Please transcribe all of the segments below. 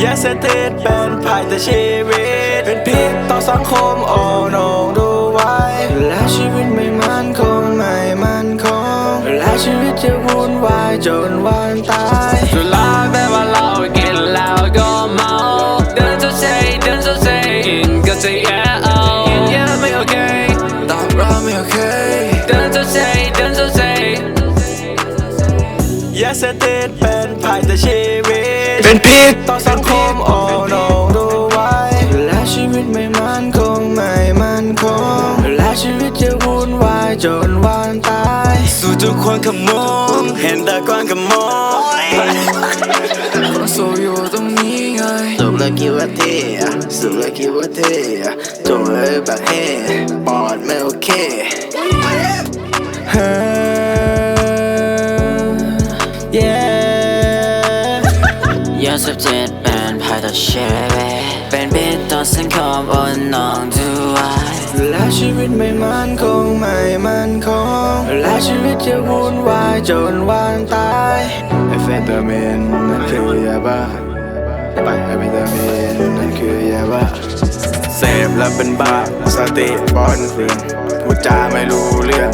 อย่าเสถิดเป็นภายแต่ชีวิต เป็นพิษต่อสังคมโอ้น้องดูไว้ และชีวิตไม่มั่นคงไม่มั่นคง และชีวิตจะวุ่นวายจนวันตายสุราแม้ว่าเรากินแล้วก็เมา เดินโซเซเดินโซเซกินก็จะแย่ อย่าเสถิดเป็นภายแต่ชีวิต เป็นพิษต่อสังคมโอ้น้องดูไว้ และชีวิตไม่มั่นคงไม่มั่นคง และชีวิตจะวุ่นวายจนวันตาย สู่ทุกคนขโมงเห็นแต่กวางขโมยโซอยู่ตรงนี้ไงสุขแล้วคิดว่าเท่อะสุขแล้วคิดว่าเท่อะจงเลยแบบเฮ่ปอดไม่โอเค ยาเสพติดเป็นภัยต่อชีวิตเป็นพิษต่อสังคมโอ้น้องดูไว้และชีวิตไม่มั่นคงไม่มั่นคง และชีวิตจะวุ่นวายจนวันตายไอฟเฟตามินนั่นคือยาบ้าไปไอวิตามินนั่นคือยาบ้าเสพแล้วเป็นบ้าสติบอลเฟื่อนพูดจาไม่รู้เรื่อง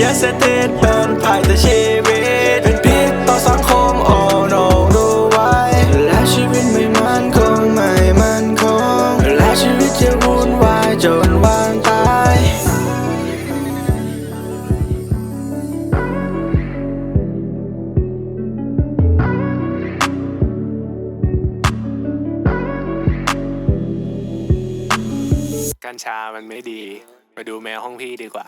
ยาเสถิดเป็นภายต่อชีวิต เป็นพิษต่อสังคมโอ้น้องดูไว้ และชีวิตไม่มั่นคงไม่มั่นคง และชีวิตจะวุ่นวายจนวันตายกัญชามันไม่ดี ไปดูแมวห้องพี่ดีกว่า